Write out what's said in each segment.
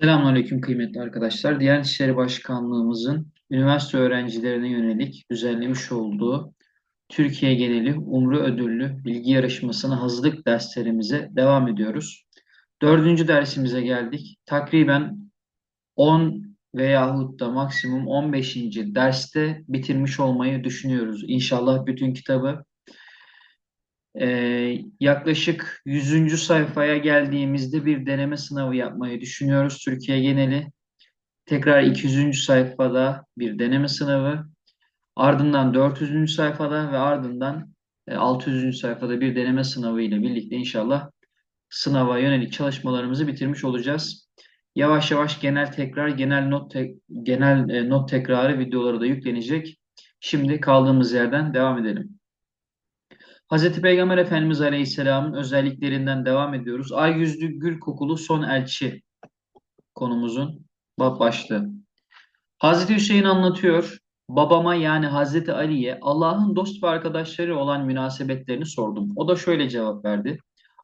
Selamünaleyküm kıymetli arkadaşlar. Diyanet İşleri Başkanlığımızın üniversite öğrencilerine yönelik düzenlemiş olduğu Türkiye geneli Umre ödüllü bilgi yarışmasına hazırlık derslerimize devam ediyoruz. Dördüncü dersimize geldik. Takriben 10 veyahut da maksimum 15. derste bitirmiş olmayı düşünüyoruz. İnşallah bütün kitabı ee, yaklaşık 100. sayfaya geldiğimizde bir deneme sınavı yapmayı düşünüyoruz Türkiye geneli. Tekrar 200. sayfada bir deneme sınavı, ardından 400. sayfada ve ardından e, 600. sayfada bir deneme sınavı ile birlikte inşallah sınava yönelik çalışmalarımızı bitirmiş olacağız. Yavaş yavaş genel tekrar, genel not te genel e, not tekrarı videoları da yüklenecek. Şimdi kaldığımız yerden devam edelim. Hz. Peygamber Efendimiz Aleyhisselam'ın özelliklerinden devam ediyoruz. Ay yüzlü gül kokulu son elçi konumuzun başlığı. Hazreti Hüseyin anlatıyor. Babama yani Hazreti Ali'ye Allah'ın dost ve arkadaşları olan münasebetlerini sordum. O da şöyle cevap verdi.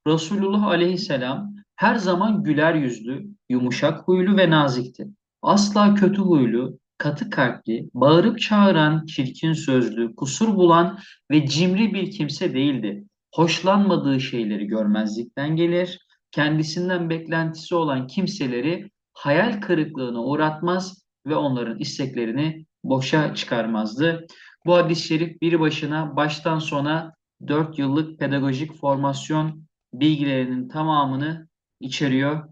Resulullah aleyhisselam her zaman güler yüzlü, yumuşak huylu ve nazikti. Asla kötü huylu, katı kalpli, bağırıp çağıran, çirkin sözlü, kusur bulan ve cimri bir kimse değildi. Hoşlanmadığı şeyleri görmezlikten gelir, kendisinden beklentisi olan kimseleri hayal kırıklığına uğratmaz ve onların isteklerini boşa çıkarmazdı. Bu hadis-i şerif bir başına baştan sona 4 yıllık pedagojik formasyon bilgilerinin tamamını içeriyor.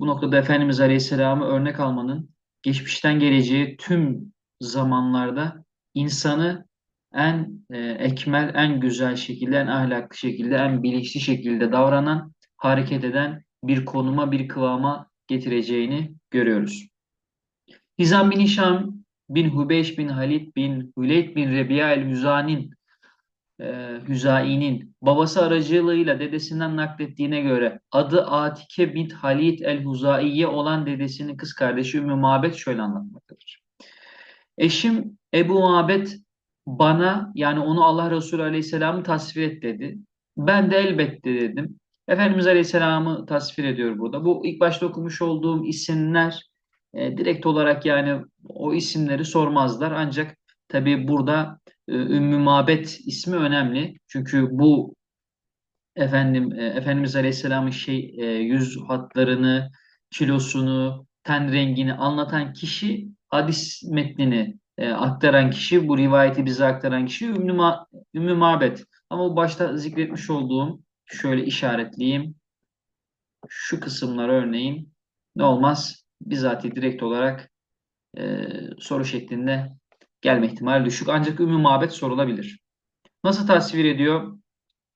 Bu noktada Efendimiz Aleyhisselam'ı örnek almanın geçmişten geleceği tüm zamanlarda insanı en e, ekmel, en güzel şekilde, en ahlaklı şekilde, en bilinçli şekilde davranan, hareket eden bir konuma, bir kıvama getireceğini görüyoruz. Hizam bin Hişam bin Hubeyş bin Halid bin Hüleyd bin Rebiya el-Hüza'nin e, babası aracılığıyla dedesinden naklettiğine göre adı Atike bint Halid el-Huzaiye olan dedesinin kız kardeşi Ümmü Mabet şöyle anlatmaktadır. Eşim Ebu Mabet bana yani onu Allah Resulü Aleyhisselam'ı tasvir et dedi. Ben de elbette dedim. Efendimiz Aleyhisselam'ı tasvir ediyor burada. Bu ilk başta okumuş olduğum isimler e, direkt olarak yani o isimleri sormazlar. Ancak tabii burada e, Ümmü Mabet ismi önemli. Çünkü bu efendim e, Efendimiz Aleyhisselam'ın şey e, yüz hatlarını, kilosunu, ten rengini anlatan kişi hadis metnini e, aktaran kişi, bu rivayeti bize aktaran kişi Ümmü, Ma Ümmü Mabet. Ama başta zikretmiş olduğum şöyle işaretleyeyim. Şu kısımlar örneğin ne olmaz? Bizatihi direkt olarak e, soru şeklinde gelme ihtimali düşük. Ancak Ümmü Mabet sorulabilir. Nasıl tasvir ediyor?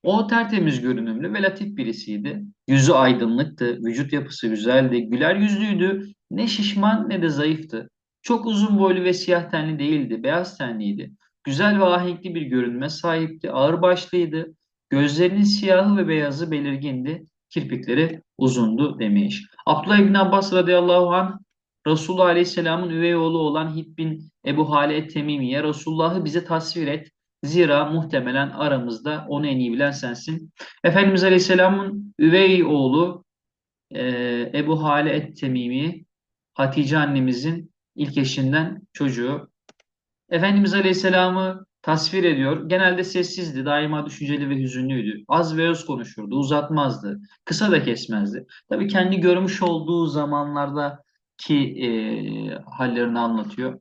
O tertemiz görünümlü ve latif birisiydi. Yüzü aydınlıktı, vücut yapısı güzeldi, güler yüzlüydü. Ne şişman ne de zayıftı. Çok uzun boylu ve siyah tenli değildi, beyaz tenliydi. Güzel ve ahenkli bir görünme sahipti, ağır başlıydı. Gözlerinin siyahı ve beyazı belirgindi, kirpikleri uzundu demiş. Abdullah İbn Abbas radıyallahu anh Resulullah Aleyhisselam'ın üvey oğlu olan Hib bin Ebu Hale et-Temimi'ye Resulullah'ı bize tasvir et. Zira muhtemelen aramızda onu en iyi bilen sensin. Efendimiz Aleyhisselam'ın üvey oğlu e, Ebu Hale et-Temimi Hatice annemizin ilk eşinden çocuğu. Efendimiz Aleyhisselam'ı tasvir ediyor. Genelde sessizdi, daima düşünceli ve hüzünlüydü. Az ve öz konuşurdu, uzatmazdı, kısa da kesmezdi. Tabii kendi görmüş olduğu zamanlarda ki e, hallerini anlatıyor.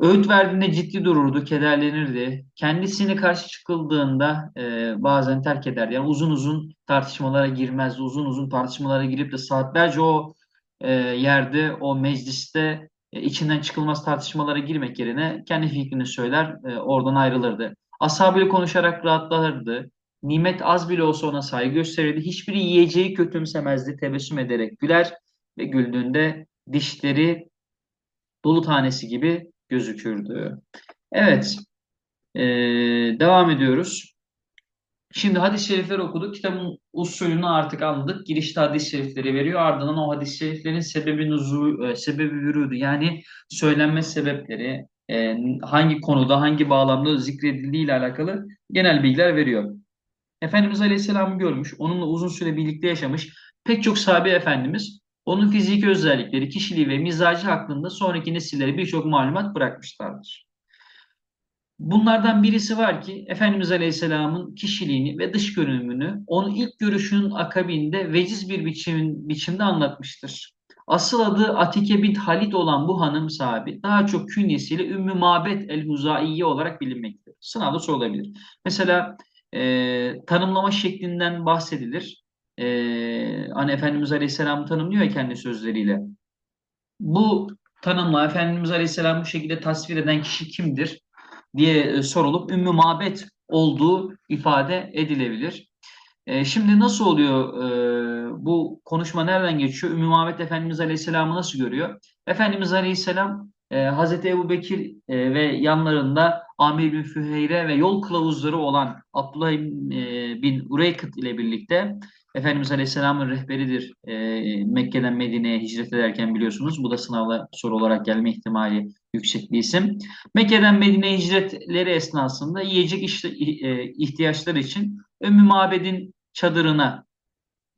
Öğüt verdiğinde ciddi dururdu, kederlenirdi. Kendisine karşı çıkıldığında e, bazen terk eder. Yani uzun uzun tartışmalara girmezdi. Uzun uzun tartışmalara girip de saatlerce o e, yerde, o mecliste e, içinden çıkılmaz tartışmalara girmek yerine kendi fikrini söyler, e, oradan ayrılırdı. Ashabıyla konuşarak rahatlardı. Nimet az bile olsa ona saygı gösterirdi. Hiçbir yiyeceği kötümsemezdi, tebessüm ederek güler ve güldüğünde dişleri dolu tanesi gibi gözükürdü. Evet, ee, devam ediyoruz. Şimdi hadis-i şerifleri okuduk. Kitabın usulünü artık anladık. Girişte hadis-i şerifleri veriyor. Ardından o hadis-i şeriflerin sebebi nuzu, e, sebebi vürudu. Yani söylenme sebepleri, e, hangi konuda, hangi bağlamda zikredildiği ile alakalı genel bilgiler veriyor. Efendimiz Aleyhisselam'ı görmüş, onunla uzun süre birlikte yaşamış pek çok sahabe efendimiz Onun fiziki özellikleri, kişiliği ve mizacı hakkında sonraki nesillere birçok malumat bırakmışlardır. Bunlardan birisi var ki Efendimiz Aleyhisselam'ın kişiliğini ve dış görünümünü onun ilk görüşünün akabinde veciz bir biçim, biçimde anlatmıştır. Asıl adı Atike bint Halid olan bu hanım sahibi daha çok künyesiyle Ümmü Mabet el-Huzaiye olarak bilinmektedir. Sınavda sorulabilir. Mesela e, tanımlama şeklinden bahsedilir. E, hani Efendimiz Aleyhisselam tanımlıyor ya kendi sözleriyle. Bu tanımla Efendimiz Aleyhisselam bu şekilde tasvir eden kişi kimdir diye e, sorulup Ümmü Mabet olduğu ifade edilebilir. E, şimdi nasıl oluyor e, bu konuşma nereden geçiyor? Ümmü Mabet Efendimiz Aleyhisselam'ı nasıl görüyor? Efendimiz Aleyhisselam e, Hazreti Ebu Bekir e, ve yanlarında Amir bin Füheyre ve yol kılavuzları olan Abdullah e, bin Ureykıt ile birlikte Efendimiz Aleyhisselam'ın rehberidir e, Mekke'den Medine'ye hicret ederken biliyorsunuz. Bu da sınavda soru olarak gelme ihtimali yüksek bir isim. Mekke'den Medine'ye hicretleri esnasında yiyecek işte, e, ihtiyaçları için Ümmü Mabed'in çadırına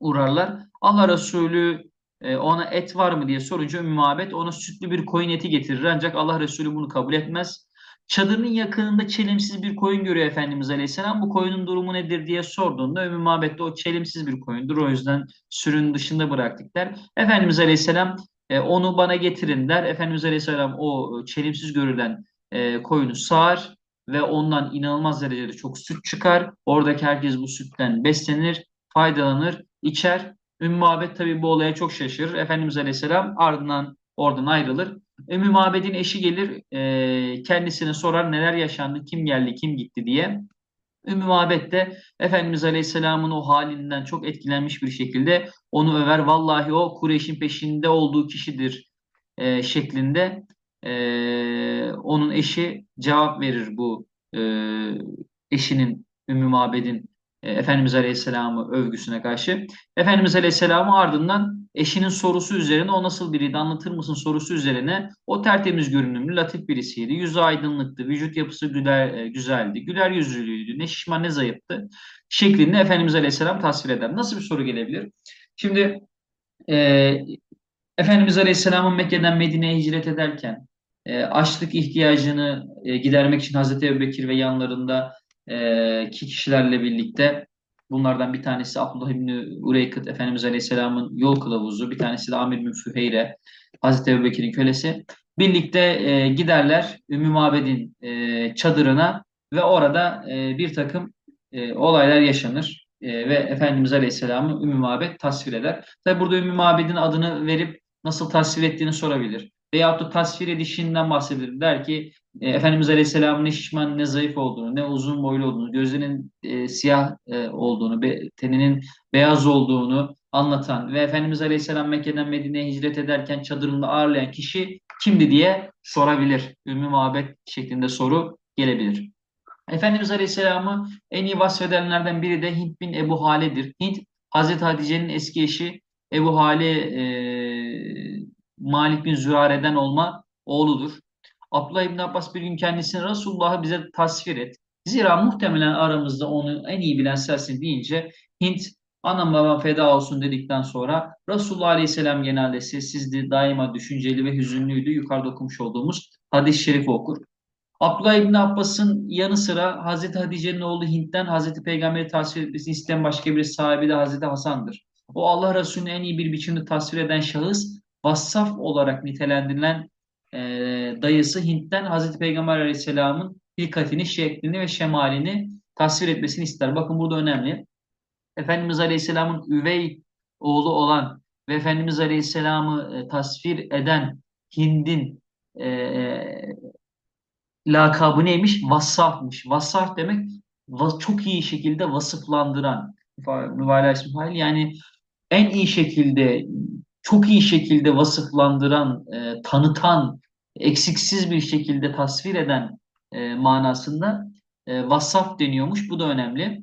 uğrarlar. Allah Resulü e, ona et var mı diye sorunca Ümmü Mabed ona sütlü bir koyun eti getirir. Ancak Allah Resulü bunu kabul etmez. Çadırın yakınında çelimsiz bir koyun görüyor Efendimiz Aleyhisselam. Bu koyunun durumu nedir diye sorduğunda Ümmü Mabed de o çelimsiz bir koyundur. O yüzden sürünün dışında bıraktık der. Efendimiz Aleyhisselam e, onu bana getirin der. Efendimiz Aleyhisselam o çelimsiz görülen e, koyunu sağar ve ondan inanılmaz derecede çok süt çıkar. Oradaki herkes bu sütten beslenir, faydalanır, içer. Ümmü Mabed tabii bu olaya çok şaşırır. Efendimiz Aleyhisselam ardından oradan ayrılır. Ümmü Mabed'in eşi gelir e, kendisine sorar neler yaşandı, kim geldi, kim gitti diye. Ümmü Mabed de Efendimiz Aleyhisselam'ın o halinden çok etkilenmiş bir şekilde onu över. Vallahi o Kureyş'in peşinde olduğu kişidir e, şeklinde e, onun eşi cevap verir bu e, eşinin Ümmü Mabed'in e, Efendimiz Aleyhisselam'ı övgüsüne karşı. Efendimiz Aleyhisselam'ı ardından eşinin sorusu üzerine o nasıl biriydi anlatır mısın sorusu üzerine o tertemiz görünümlü latif birisiydi. Yüzü aydınlıktı, vücut yapısı güler, e, güzeldi, güler yüzlüydü, ne şişman ne zayıftı şeklinde Efendimiz Aleyhisselam tasvir eder. Nasıl bir soru gelebilir? Şimdi e, Efendimiz Aleyhisselam'ın Mekke'den Medine'ye hicret ederken e, açlık ihtiyacını e, gidermek için Hazreti Ebubekir ve yanlarında e, ki kişilerle birlikte bunlardan bir tanesi Abdullah İbni Ureykıt Efendimiz Aleyhisselam'ın yol kılavuzu, bir tanesi de Amir bin Füheyre Hazreti Ebubekir'in kölesi. Birlikte e, giderler Ümmü Mabed'in e, çadırına ve orada e, bir takım e, olaylar yaşanır. E, ve Efendimiz Aleyhisselam'ı Ümmü Mabed tasvir eder. Tabi burada Ümmü Mabed'in adını verip nasıl tasvir ettiğini sorabilir. Veyahut da tasvir edişinden bahsedilir. Der ki e, Efendimiz Aleyhisselam'ın ne şişman ne zayıf olduğunu, ne uzun boylu olduğunu, gözlerinin e, siyah e, olduğunu, be, teninin beyaz olduğunu anlatan ve Efendimiz Aleyhisselam Mekke'den Medine'ye hicret ederken çadırında ağırlayan kişi kimdi diye sorabilir. Ümmü Mabet şeklinde soru gelebilir. Efendimiz Aleyhisselam'ı en iyi vasfedenlerden biri de Hint bin Ebu Hale'dir. Hint, Hazreti Hatice'nin eski eşi Ebu Hale e, Malik bin Zürare'den olma oğludur. Abdullah İbn Abbas bir gün kendisini Resulullah'ı bize tasvir et. Zira muhtemelen aramızda onu en iyi bilen sensin deyince Hint anam babam feda olsun dedikten sonra Resulullah Aleyhisselam genelde sessizdi, daima düşünceli ve hüzünlüydü. Yukarıda okumuş olduğumuz hadis-i şerif okur. Abdullah İbni Abbas'ın yanı sıra Hazreti Hatice'nin oğlu Hint'ten Hazreti Peygamber'i tasvir etmesini isteyen başka bir sahibi de Hazreti Hasan'dır. O Allah Resulü'nü en iyi bir biçimde tasvir eden şahıs vassaf olarak nitelendirilen e, dayısı Hint'ten Hazreti Peygamber Aleyhisselam'ın hilkatini, şeklini ve şemalini tasvir etmesini ister. Bakın burada önemli. Efendimiz Aleyhisselam'ın üvey oğlu olan ve Efendimiz Aleyhisselam'ı e, tasvir eden Hind'in e, lakabı neymiş? Vassafmış. Vassaf demek çok iyi şekilde vasıflandıran. Mübalağa ismi yani en iyi şekilde çok iyi şekilde vasıflandıran, e, tanıtan, eksiksiz bir şekilde tasvir eden e, manasında e, vassaf deniyormuş. Bu da önemli.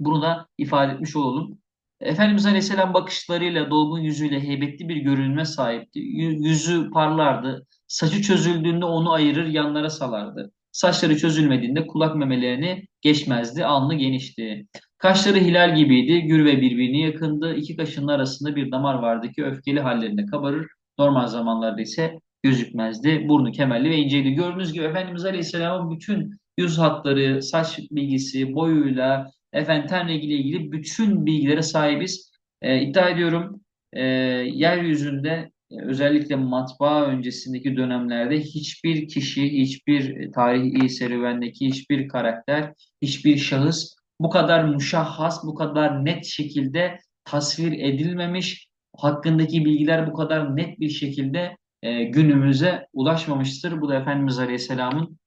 Bunu da ifade etmiş olalım. Efendimiz Aleyhisselam bakışlarıyla, dolgun yüzüyle heybetli bir görünme sahipti. Yüzü parlardı. Saçı çözüldüğünde onu ayırır, yanlara salardı. Saçları çözülmediğinde kulak memelerini geçmezdi. Alnı genişti. Kaşları hilal gibiydi. Gür ve birbirine yakındı. İki kaşının arasında bir damar vardı ki öfkeli hallerinde kabarır. Normal zamanlarda ise gözükmezdi. Burnu kemerli ve inceydi. Gördüğünüz gibi Efendimiz Aleyhisselam'ın bütün yüz hatları, saç bilgisi, boyuyla, efendim ten rengiyle ilgili bütün bilgilere sahibiz. E, iddia ediyorum e, yeryüzünde e, özellikle matbaa öncesindeki dönemlerde hiçbir kişi, hiçbir tarihi serüvendeki hiçbir karakter, hiçbir şahıs bu kadar muşahhas, bu kadar net şekilde tasvir edilmemiş, hakkındaki bilgiler bu kadar net bir şekilde e, günümüze ulaşmamıştır. Bu da Efendimiz Aleyhisselam'ın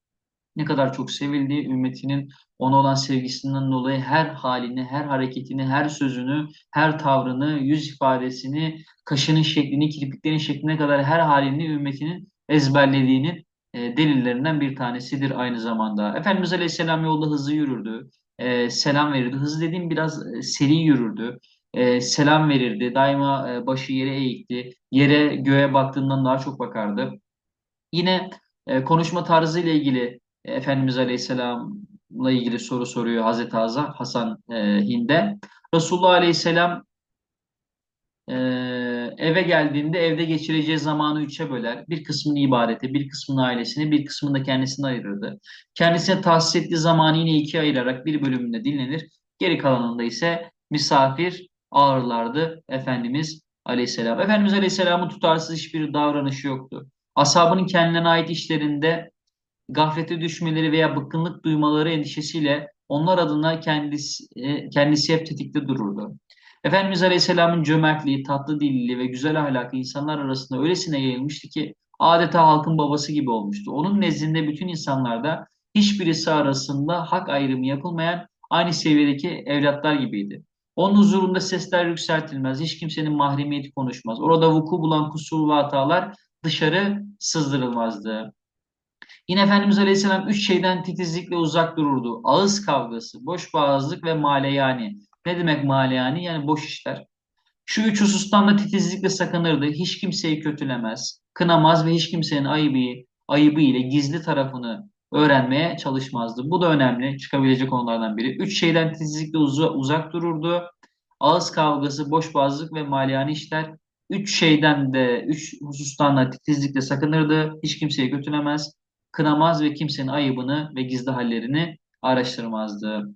ne kadar çok sevildiği, ümmetinin ona olan sevgisinden dolayı her halini, her hareketini, her sözünü, her tavrını, yüz ifadesini, kaşının şeklini, kirpiklerin şekline kadar her halini ümmetinin ezberlediğinin e, delillerinden bir tanesidir aynı zamanda. Efendimiz Aleyhisselam yolda hızlı yürürdü, e, selam verirdi. Hızlı dediğim biraz e, seri yürürdü. E, selam verirdi. Daima e, başı yere eğikti. Yere göğe baktığından daha çok bakardı. Yine e, konuşma tarzı ile ilgili Efendimiz Aleyhisselam'la ilgili soru soruyor Hazreti Hasan, Hasan e, Hinde. Resulullah Aleyhisselam e, eve geldiğinde evde geçireceği zamanı üçe böler. Bir kısmını ibadete, bir kısmını ailesine, bir kısmını da kendisine ayırırdı. Kendisine tahsis ettiği zamanı yine ikiye ayırarak bir bölümünde dinlenir. Geri kalanında ise misafir ağırlardı Efendimiz Aleyhisselam. Efendimiz Aleyhisselam'ın tutarsız hiçbir davranışı yoktu. Ashabının kendine ait işlerinde gaflete düşmeleri veya bıkkınlık duymaları endişesiyle onlar adına kendisi, e, kendisi hep tetikte dururdu. Efendimiz Aleyhisselam'ın cömertliği, tatlı dilliliği ve güzel ahlakı insanlar arasında öylesine yayılmıştı ki adeta halkın babası gibi olmuştu. Onun nezdinde bütün insanlarda hiçbirisi arasında hak ayrımı yapılmayan aynı seviyedeki evlatlar gibiydi. Onun huzurunda sesler yükseltilmez, hiç kimsenin mahremiyeti konuşmaz. Orada vuku bulan kusur ve hatalar dışarı sızdırılmazdı. Yine Efendimiz Aleyhisselam üç şeyden titizlikle uzak dururdu. Ağız kavgası, boş boğazlık ve maleyani. Ne demek maleyani? Yani boş işler. Şu üç husustan da titizlikle sakınırdı. Hiç kimseyi kötülemez, kınamaz ve hiç kimsenin ayıbı, ayıbı ile gizli tarafını öğrenmeye çalışmazdı. Bu da önemli, çıkabilecek konulardan biri. Üç şeyden titizlikle uz uzak dururdu. Ağız kavgası, boş boğazlık ve maliyani işler. Üç şeyden de, üç husustan da titizlikle sakınırdı. Hiç kimseyi kötülemez, kınamaz ve kimsenin ayıbını ve gizli hallerini araştırmazdı.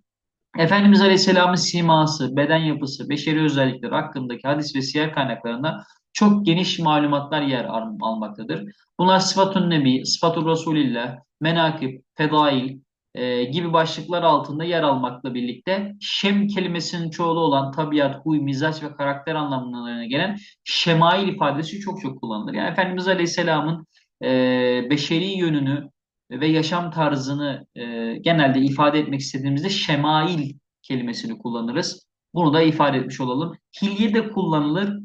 Efendimiz Aleyhisselam'ın siması, beden yapısı, beşeri özellikleri hakkındaki hadis ve siyer kaynaklarında çok geniş malumatlar yer almaktadır. Bunlar sıfatun nebi, sıfatur Resulillah, menakib, fedail e, gibi başlıklar altında yer almakla birlikte şem kelimesinin çoğulu olan tabiat, huy, mizaç ve karakter anlamlarına gelen şemail ifadesi çok çok kullanılır. Yani Efendimiz Aleyhisselam'ın e, beşeri yönünü ve yaşam tarzını e, genelde ifade etmek istediğimizde şemail kelimesini kullanırız. Bunu da ifade etmiş olalım. Hilye de kullanılır.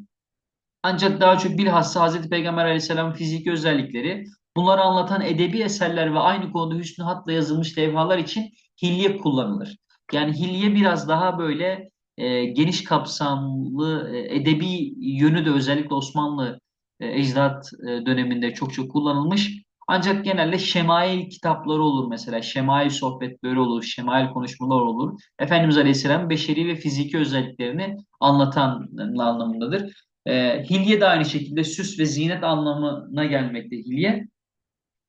Ancak daha çok bilhassa Hazreti Peygamber Aleyhisselam'ın fiziki özellikleri, bunları anlatan edebi eserler ve aynı konuda hüsnü hatla yazılmış levhalar için hilye kullanılır. Yani hilye biraz daha böyle e, geniş kapsamlı e, edebi yönü de özellikle Osmanlı e, ecdat e, döneminde çok çok kullanılmış. Ancak genelde şemail kitapları olur mesela. Şemail sohbetleri olur, şemail konuşmalar olur. Efendimiz Aleyhisselam beşeri ve fiziki özelliklerini anlatan anlamındadır. E, hilye de aynı şekilde süs ve zinet anlamına gelmekte hilye.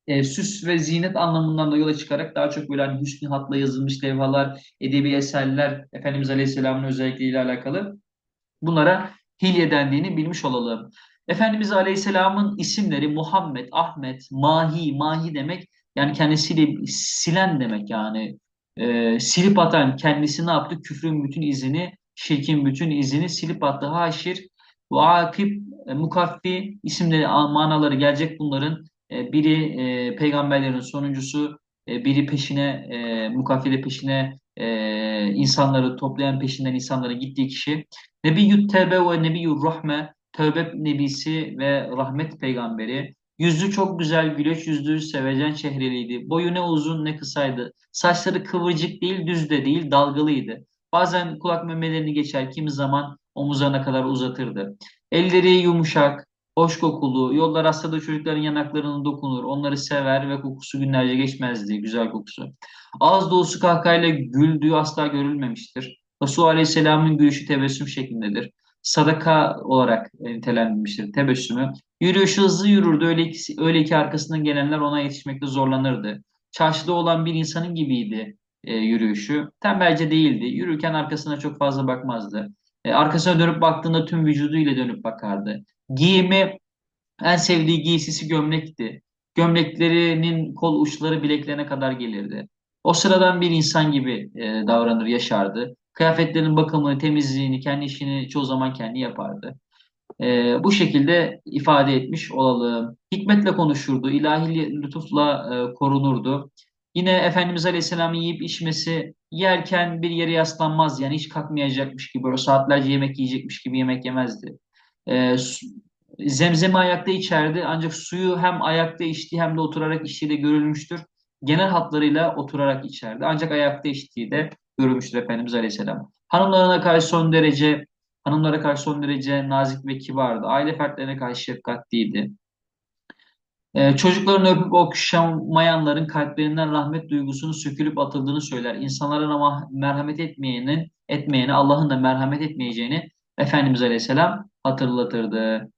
E, süs ve zinet anlamından da yola çıkarak daha çok böyle hani hüsnü hatla yazılmış levhalar, edebi eserler Efendimiz Aleyhisselam'ın özellikleriyle alakalı bunlara hilye dendiğini bilmiş olalım. Efendimiz Aleyhisselam'ın isimleri Muhammed, Ahmet, Mahi, Mahi demek yani kendisiyle silen demek yani e, silip atan kendisi ne yaptı? Küfrün bütün izini, şirkin bütün izini silip attı. Haşir, Vakip, e, Mukaffi isimleri manaları gelecek bunların. E, biri e, peygamberlerin sonuncusu, e, biri peşine, e, Mukaffi de peşine e, insanları toplayan peşinden insanların gittiği kişi. Nebiyyü Tevbe ve Nebiyyü Rahme Tövbe Nebisi ve Rahmet Peygamberi. Yüzü çok güzel, güleç yüzlü, sevecen çehreliydi. Boyu ne uzun ne kısaydı. Saçları kıvırcık değil, düz de değil, dalgalıydı. Bazen kulak memelerini geçer, kimi zaman omuzlarına kadar uzatırdı. Elleri yumuşak, Hoş kokulu, yolda rastladığı çocukların yanaklarına dokunur, onları sever ve kokusu günlerce geçmezdi, güzel kokusu. Ağız dolusu kahkahayla güldüğü asla görülmemiştir. Resulullah Aleyhisselam'ın gülüşü tebessüm şeklindedir. Sadaka olarak nitelendirilmiştir tebessümü. Yürüyüşü hızlı yürürdü, öyle ki, öyle ki arkasından gelenler ona yetişmekte zorlanırdı. Çarşıda olan bir insanın gibiydi e, yürüyüşü. Tembelce değildi. Yürürken arkasına çok fazla bakmazdı. E, arkasına dönüp baktığında tüm vücuduyla dönüp bakardı. Giyimi en sevdiği giysisi gömlekti. Gömleklerinin kol uçları bileklerine kadar gelirdi. O sıradan bir insan gibi e, davranır, yaşardı. Kıyafetlerinin bakımını, temizliğini, kendi işini çoğu zaman kendi yapardı. E, bu şekilde ifade etmiş olalım. Hikmetle konuşurdu, ilahi lütufla e, korunurdu. Yine Efendimiz Aleyhisselam'ın yiyip içmesi, yerken bir yere yaslanmaz yani hiç kalkmayacakmış gibi, böyle saatlerce yemek yiyecekmiş gibi yemek yemezdi. E, Zemzemi ayakta içerdi ancak suyu hem ayakta içtiği hem de oturarak içtiği de görülmüştür. Genel hatlarıyla oturarak içerdi. Ancak ayakta içtiği de görülmüştür Efendimiz Aleyhisselam. Hanımlarına karşı son derece hanımlara karşı son derece nazik ve kibardı. Aile fertlerine karşı şefkatliydi. Ee, çocuklarını öpüp okşamayanların kalplerinden rahmet duygusunu sökülüp atıldığını söyler. İnsanlara ama merhamet etmeyenin, etmeyene Allah'ın da merhamet etmeyeceğini Efendimiz Aleyhisselam hatırlatırdı.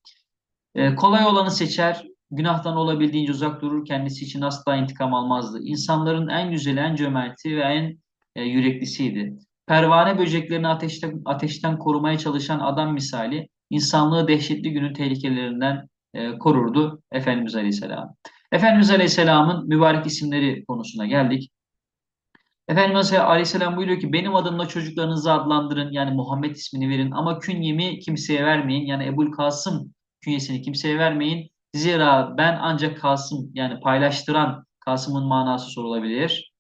E, kolay olanı seçer, günahtan olabildiğince uzak durur, kendisi için asla intikam almazdı. İnsanların en güzeli, en cömerti ve en e, yüreklisiydi. Pervane böceklerini ateşten, ateşten korumaya çalışan adam misali, insanlığı dehşetli günün tehlikelerinden e, korurdu Efendimiz Aleyhisselam. Efendimiz Aleyhisselam'ın mübarek isimleri konusuna geldik. Efendimiz Aleyhisselam buyuruyor ki benim adımla çocuklarınızı adlandırın yani Muhammed ismini verin ama künyemi kimseye vermeyin yani Ebul Kasım künyesini kimseye vermeyin. Zira ben ancak Kasım yani paylaştıran Kasım'ın manası sorulabilir.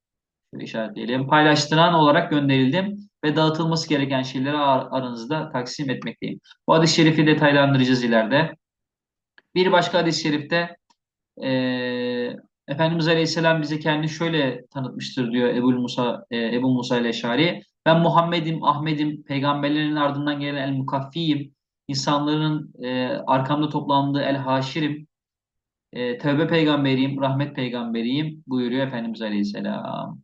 Şöyle işaretleyelim. Paylaştıran olarak gönderildim ve dağıtılması gereken şeyleri aranızda taksim etmekteyim. Bu hadis-i şerifi detaylandıracağız ileride. Bir başka hadis-i şerifte e, Efendimiz Aleyhisselam bize kendini şöyle tanıtmıştır diyor Ebu Musa, e, Ebu Musa el-Eşari. Ben Muhammed'im, Ahmet'im, peygamberlerin ardından gelen el-Mukaffiyim insanların e, arkamda toplandığı El Haşirim, e, tövbe peygamberiyim, rahmet peygamberiyim buyuruyor Efendimiz Aleyhisselam.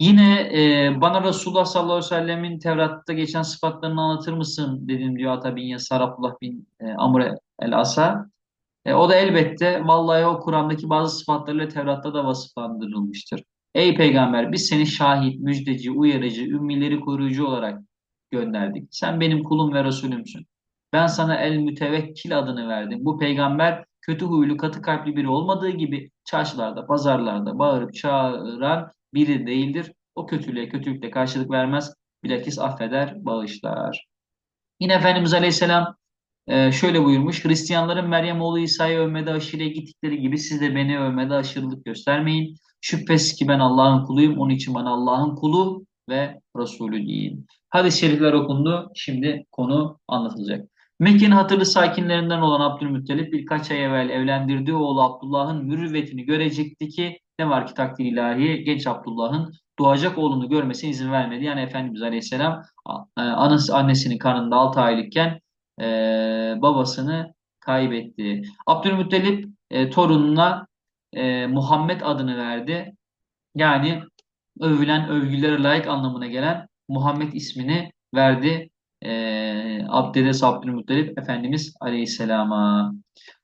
Yine e, bana Resulullah sallallahu aleyhi ve sellemin Tevrat'ta geçen sıfatlarını anlatır mısın dedim diyor Ata bin Yasar Abdullah bin e, Amr el-Asa. E, o da elbette vallahi o Kur'an'daki bazı sıfatlarıyla Tevrat'ta da vasıflandırılmıştır. Ey peygamber biz seni şahit, müjdeci, uyarıcı, ümmileri koruyucu olarak gönderdik. Sen benim kulum ve Resulümsün. Ben sana el mütevekkil adını verdim. Bu peygamber kötü huylu, katı kalpli biri olmadığı gibi çarşılarda, pazarlarda bağırıp çağıran biri değildir. O kötülüğe kötülükle karşılık vermez. Bilakis affeder, bağışlar. Yine Efendimiz Aleyhisselam e, şöyle buyurmuş. Hristiyanların Meryem oğlu İsa'yı övmede aşırıya gittikleri gibi siz de beni övmede aşırılık göstermeyin. Şüphesiz ki ben Allah'ın kuluyum. Onun için bana Allah'ın kulu ve Resulü deyin. Hadis-i şerifler okundu. Şimdi konu anlatılacak. Mekke'nin hatırlı sakinlerinden olan Abdülmuttalip birkaç ay evvel evlendirdiği oğlu Abdullah'ın mürüvvetini görecekti ki ne var ki takdir ilahi genç Abdullah'ın doğacak oğlunu görmesine izin vermedi. Yani Efendimiz Aleyhisselam e, anası, annesinin karnında 6 aylıkken e, babasını kaybetti. Abdülmuttalip e, torununa e, Muhammed adını verdi. Yani övülen, övgülere layık anlamına gelen Muhammed ismini verdi e, Abdede Abdülmuttalip Efendimiz Aleyhisselam'a.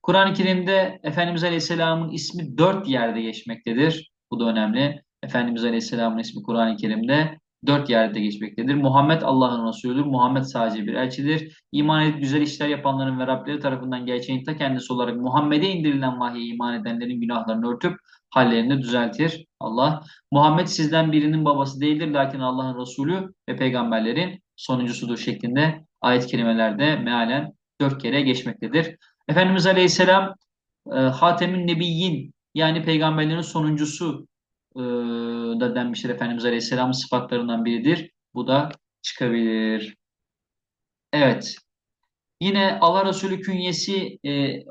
Kur'an-ı Kerim'de Efendimiz Aleyhisselam'ın ismi dört yerde geçmektedir. Bu da önemli. Efendimiz Aleyhisselam'ın ismi Kur'an-ı Kerim'de dört yerde geçmektedir. Muhammed Allah'ın Resulüdür. Muhammed sadece bir elçidir. İman edip güzel işler yapanların ve Rableri tarafından gerçeğin ta kendisi olarak Muhammed'e indirilen vahye iman edenlerin günahlarını örtüp hallerini düzeltir Allah. Muhammed sizden birinin babası değildir lakin Allah'ın Resulü ve peygamberlerin sonuncusudur şeklinde ayet kelimelerde mealen dört kere geçmektedir. Efendimiz Aleyhisselam e, Hatem'in Nebiyyin yani peygamberlerin sonuncusu e, da denmiştir Efendimiz Aleyhisselam'ın sıfatlarından biridir. Bu da çıkabilir. Evet. Yine Allah Resulü künyesi e,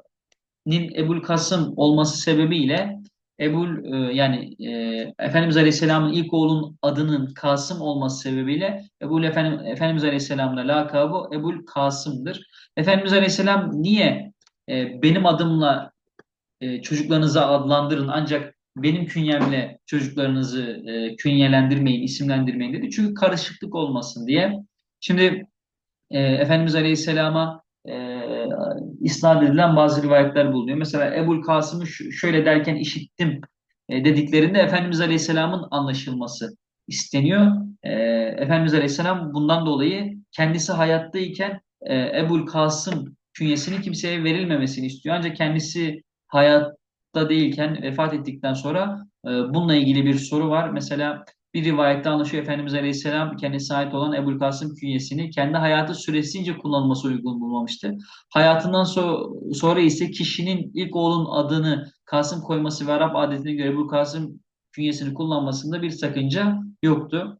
Ebul Kasım olması sebebiyle Ebul e, yani e, Efendimiz Aleyhisselam'ın ilk oğlunun adının Kasım olması sebebiyle Ebul Efendim, Efendimiz Aleyhisselam'la lakabı Ebul Kasım'dır. Efendimiz Aleyhisselam niye e, benim adımla e, çocuklarınızı adlandırın ancak benim künyemle çocuklarınızı e, künyelendirmeyin, isimlendirmeyin dedi. Çünkü karışıklık olmasın diye. Şimdi e, Efendimiz Aleyhisselam'a e, isnat edilen bazı rivayetler bulunuyor. Mesela Ebul Kasım'ı şöyle derken işittim e, dediklerinde Efendimiz Aleyhisselam'ın anlaşılması isteniyor. E, Efendimiz Aleyhisselam bundan dolayı kendisi hayattayken e, Ebul Kasım künyesinin kimseye verilmemesini istiyor. Ancak kendisi hayatta değilken vefat ettikten sonra e, bununla ilgili bir soru var. Mesela bir rivayette anlaşıyor Efendimiz Aleyhisselam kendisine ait olan Ebu'l Kasım künyesini kendi hayatı süresince kullanılması uygun bulmamıştı. Hayatından so sonra ise kişinin ilk oğlun adını Kasım koyması ve Arap adetine göre Ebu'l Kasım künyesini kullanmasında bir sakınca yoktu.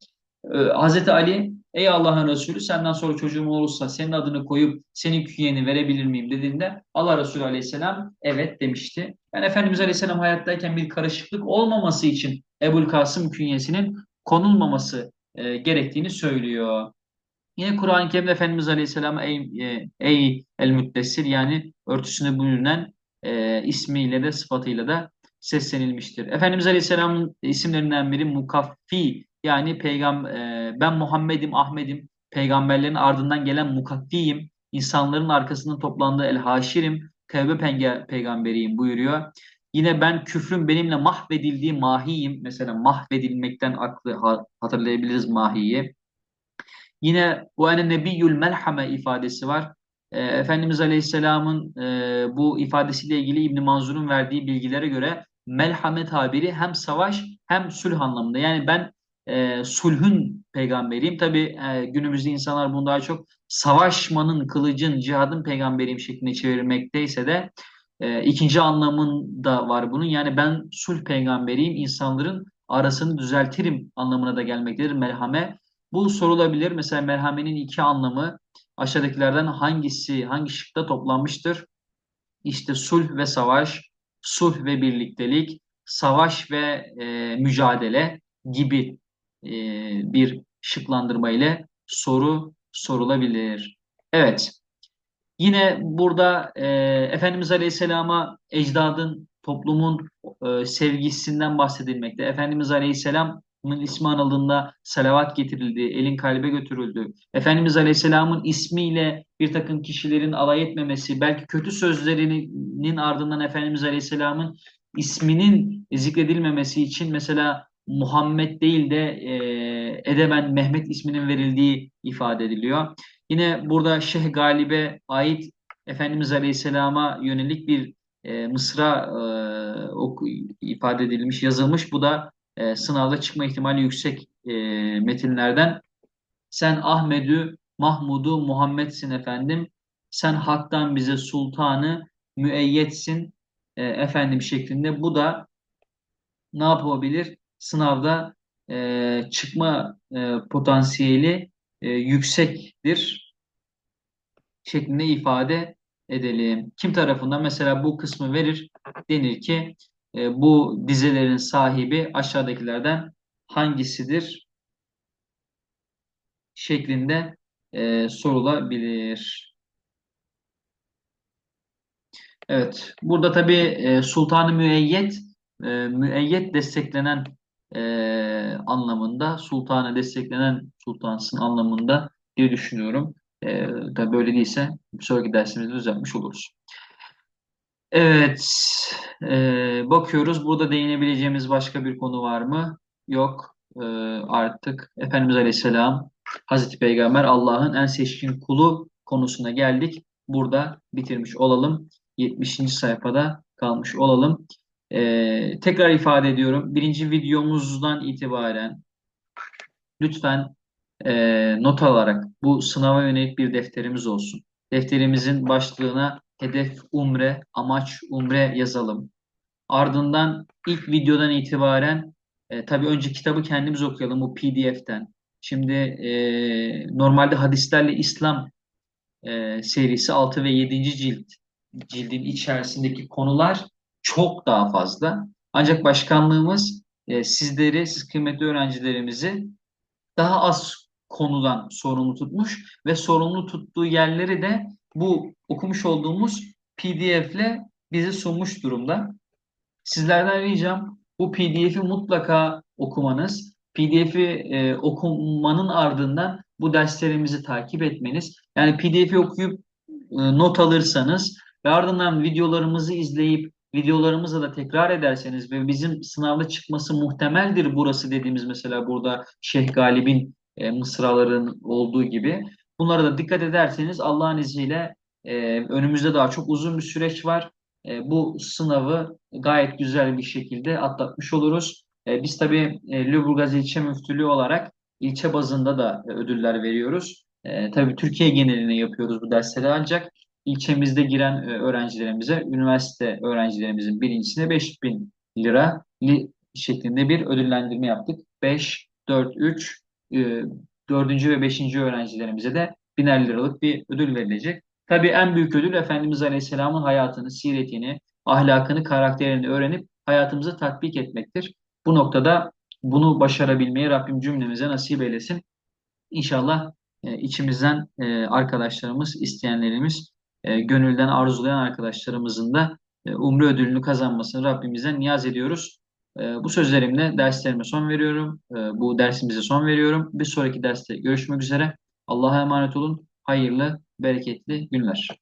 Ee, Hazreti Ali ey Allah'ın Resulü senden sonra çocuğum olursa senin adını koyup senin künyeni verebilir miyim dediğinde Allah Resulü Aleyhisselam evet demişti. Yani Efendimiz Aleyhisselam hayattayken bir karışıklık olmaması için Ebul Kasım künyesinin konulmaması e, gerektiğini söylüyor. Yine Kur'an-ı Kerim'de Efendimiz Aleyhisselam ey, e, ey el müddessir yani örtüsüne bürünen e, ismiyle de sıfatıyla da seslenilmiştir. Efendimiz Aleyhisselam'ın isimlerinden biri Mukaffi yani peygam e, ben Muhammed'im, Ahmet'im, peygamberlerin ardından gelen mukaffiyim, insanların arkasında toplandığı el haşirim, tevbe peygamberiyim buyuruyor. Yine ben küfrün benimle mahvedildiği mahiyim. Mesela mahvedilmekten aklı hatırlayabiliriz mahiyi. Yine bu ene nebiyyül melhame ifadesi var. E, Efendimiz Aleyhisselam'ın e, bu ifadesiyle ilgili İbn Manzur'un verdiği bilgilere göre melhame tabiri hem savaş hem sulh anlamında. Yani ben e, sulhün peygamberiyim. Tabi e, günümüzde insanlar bunu daha çok savaşmanın, kılıcın, cihadın peygamberiyim şeklinde çevirmekteyse de e, ikinci anlamında var bunun. Yani ben sulh peygamberiyim, insanların arasını düzeltirim anlamına da gelmektedir merhame. Bu sorulabilir. Mesela merhamenin iki anlamı aşağıdakilerden hangisi, hangi şıkta toplanmıştır? İşte sulh ve savaş, sulh ve birliktelik, savaş ve e, mücadele gibi e, bir şıklandırma ile soru sorulabilir. Evet. Yine burada e, Efendimiz Aleyhisselam'a ecdadın, toplumun e, sevgisinden bahsedilmekte. Efendimiz Aleyhisselam'ın ismi anıldığında salavat getirildi, elin kalbe götürüldü. Efendimiz Aleyhisselam'ın ismiyle bir takım kişilerin alay etmemesi, belki kötü sözlerinin ardından Efendimiz Aleyhisselam'ın isminin zikredilmemesi için mesela Muhammed değil de e, Edemen Mehmet isminin verildiği ifade ediliyor. Yine burada Şeyh Galip'e ait Efendimiz Aleyhisselam'a yönelik bir e, mısra e, oku, ifade edilmiş, yazılmış. Bu da e, sınavda çıkma ihtimali yüksek e, metinlerden. Sen Ahmedü, Mahmud'u, Muhammed'sin efendim. Sen haktan bize sultanı, müeyyetsin e, efendim şeklinde. Bu da ne yapabilir? Sınavda e, çıkma e, potansiyeli e, yüksektir şeklinde ifade edelim. Kim tarafından mesela bu kısmı verir? Denir ki e, bu dizelerin sahibi aşağıdakilerden hangisidir? şeklinde e, sorulabilir. Evet, burada tabii e, sultanı müeyyet, e, müeyyet desteklenen e, anlamında, sultana desteklenen sultansın anlamında diye düşünüyorum. E, tabii böyle değilse bir sonraki dersimizde düzeltmiş oluruz. Evet, e, bakıyoruz. Burada değinebileceğimiz başka bir konu var mı? Yok. E, artık Efendimiz Aleyhisselam, Hazreti Peygamber Allah'ın en seçkin kulu konusuna geldik. Burada bitirmiş olalım. 70. sayfada kalmış olalım. Ee, tekrar ifade ediyorum. Birinci videomuzdan itibaren lütfen e, not alarak bu sınava yönelik bir defterimiz olsun. Defterimizin başlığına hedef umre, amaç umre yazalım. Ardından ilk videodan itibaren e, tabii önce kitabı kendimiz okuyalım bu PDF'ten. Şimdi e, normalde hadislerle İslam e, serisi 6 ve 7. cilt cildin içerisindeki konular çok daha fazla. Ancak başkanlığımız e, sizleri, siz kıymetli öğrencilerimizi daha az konudan sorumlu tutmuş ve sorumlu tuttuğu yerleri de bu okumuş olduğumuz PDF'le bize sunmuş durumda. Sizlerden ricam bu PDF'i mutlaka okumanız, PDF'i e, okumanın ardından bu derslerimizi takip etmeniz. Yani PDF'i okuyup e, not alırsanız ve ardından videolarımızı izleyip videolarımızı da tekrar ederseniz ve bizim sınavda çıkması muhtemeldir burası dediğimiz mesela burada Şeyh Galip'in e, mısraların olduğu gibi. Bunlara da dikkat ederseniz Allah'ın izniyle e, önümüzde daha çok uzun bir süreç var. E, bu sınavı gayet güzel bir şekilde atlatmış oluruz. E, biz tabii e, Lüleburgaz İlçe Müftülüğü olarak ilçe bazında da e, ödüller veriyoruz. E, tabii Türkiye geneline yapıyoruz bu dersleri ancak ilçemizde giren e, öğrencilerimize, üniversite öğrencilerimizin birincisine 5000 lira li, şeklinde bir ödüllendirme yaptık. 5, 4, 3, e, 4. ve 5. öğrencilerimize de biner liralık bir ödül verilecek. Tabii en büyük ödül Efendimiz Aleyhisselam'ın hayatını, siretini, ahlakını, karakterini öğrenip hayatımıza tatbik etmektir. Bu noktada bunu başarabilmeyi Rabbim cümlemize nasip eylesin. İnşallah e, içimizden e, arkadaşlarımız, isteyenlerimiz, e, gönülden arzulayan arkadaşlarımızın da e, umre ödülünü kazanmasını Rabbimizden niyaz ediyoruz. E, bu sözlerimle derslerime son veriyorum. E, bu dersimize son veriyorum. Bir sonraki derste görüşmek üzere. Allah'a emanet olun. Hayırlı, bereketli günler.